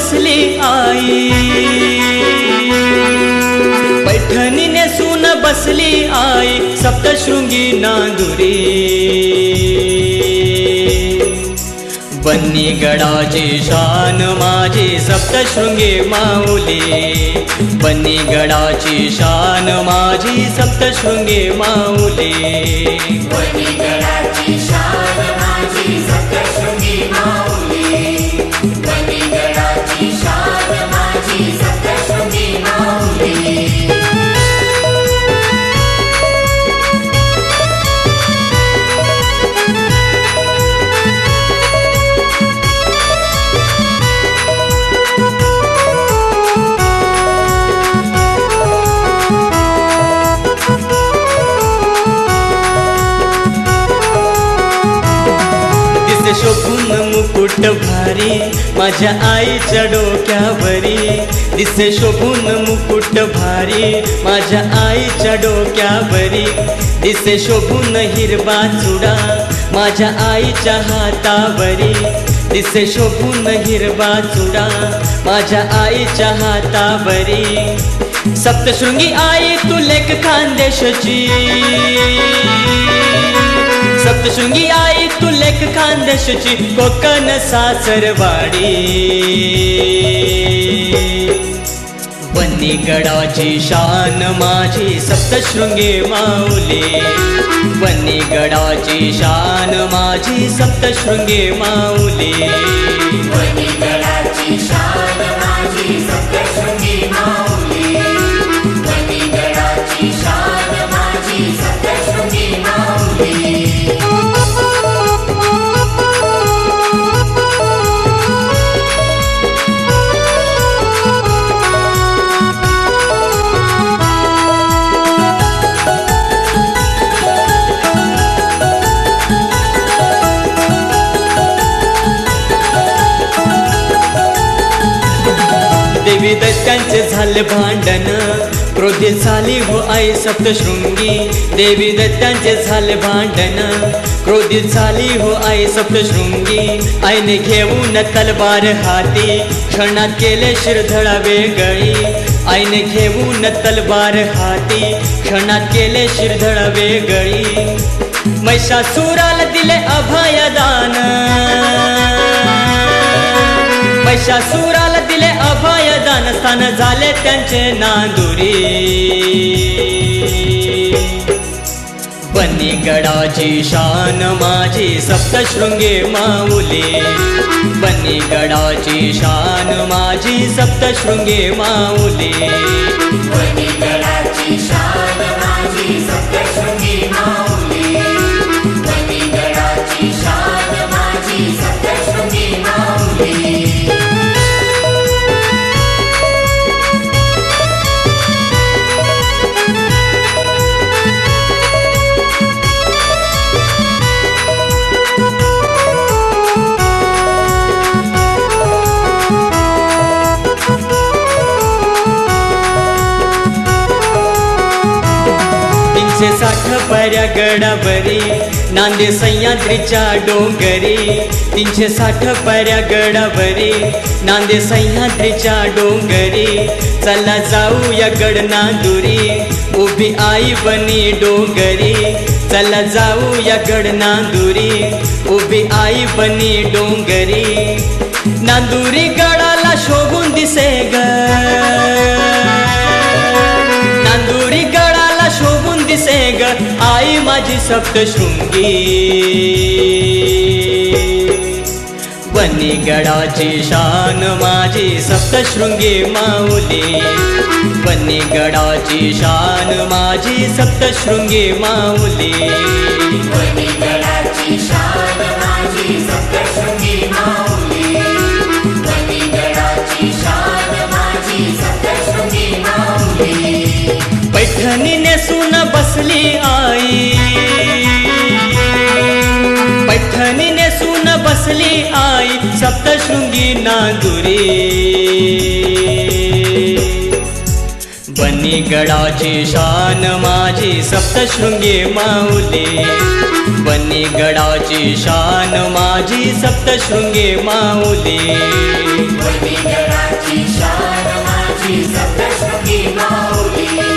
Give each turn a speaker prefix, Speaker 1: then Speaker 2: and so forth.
Speaker 1: बसली आई. पैठणी नेसून बसली आई सप्तशृंगी नांदुरी. बन्नी गडाची शान माझी सप्तशृंगी माऊली. बन्नी गडाची शान माझी सप्तशृंगी माऊली.
Speaker 2: शान माझी सप्तशृंगी माऊली.
Speaker 1: दिसे शोभून मुकुट भारी. माझ्या आईच्या डोक्यावरी दिसे शोभून मुकुट भारी. माझ्या आईच्या डोक्यावरी दिसे शोभून हिरवा चुडा. माझ्या आईच्या हातावरी दिसे शोभून हिरवा चुडा. माझ्या आईच्या हातावरी सप्तशृंगी आई तू लेख खानदेशची. सप्तशृंगी आई तू लेख खानदेशची कोकण सासरवाडी. बन्नी गडाची शान माझी सप्तशृंगी माऊली. बन्नी गडाची शान माझी सप्तशृंगी माऊली.
Speaker 2: वनीगडाची शान माझी सप्तशृंगी माऊली.
Speaker 1: विविध त्यांचे झाले भांडण. क्रोधी झाली हो आई सप्तशृंगी देवी दैत्यांचे झाले भांडण. क्रोधी झाली हो आई सप्तशृंगी आईने घेऊन तलवार हाती. क्षणात केले शिरधळा वेगळी. आईने घेऊन तलवार हाती. क्षणात केले शिरधळा वेगळी. महिषासुराला दिले अभयदान. महिषासुराला अभयदान झाले त्यांचे नांदुरी. बनी गडाची शान माझी सप्तशृंगे माऊली. बनी गडाची शान माझी सप्तशृंगे माऊली.
Speaker 2: माझे
Speaker 1: साठ पऱ्या गडावरी नांदे सह्याद्रीच्या डोंगरी. तीनशे साठ पऱ्या गडावरी नांदे सह्याद्रीच्या डोंगरी. चला जाऊया गड नांदुरी उभी आई बनी डोंगरी. चला जाऊया गड नांदुरी उभी आई बनी डोंगरी. नांदुरी गड माझी सप्तशृंगी बन्नी गडाची शान माझी सप्तशृंगी माऊली. बन्नी गडाची शान माझी सप्तशृंगी माऊली.
Speaker 2: वनीगडाची शान माझी सप्तशृंगी माऊली. वनीगडाची शान माझी सप्तशृंगी माऊली.
Speaker 1: पैठणी नेसून बसली सुन बसली आई सप्तशृंगी नागुरी. बनी गडाची शान माझी सप्तशृंगी माऊली. बनी गडाची शान माझी सप्तशृंगी माऊली.
Speaker 2: बनी गडाची शान माझी सप्तशृंगी माऊली.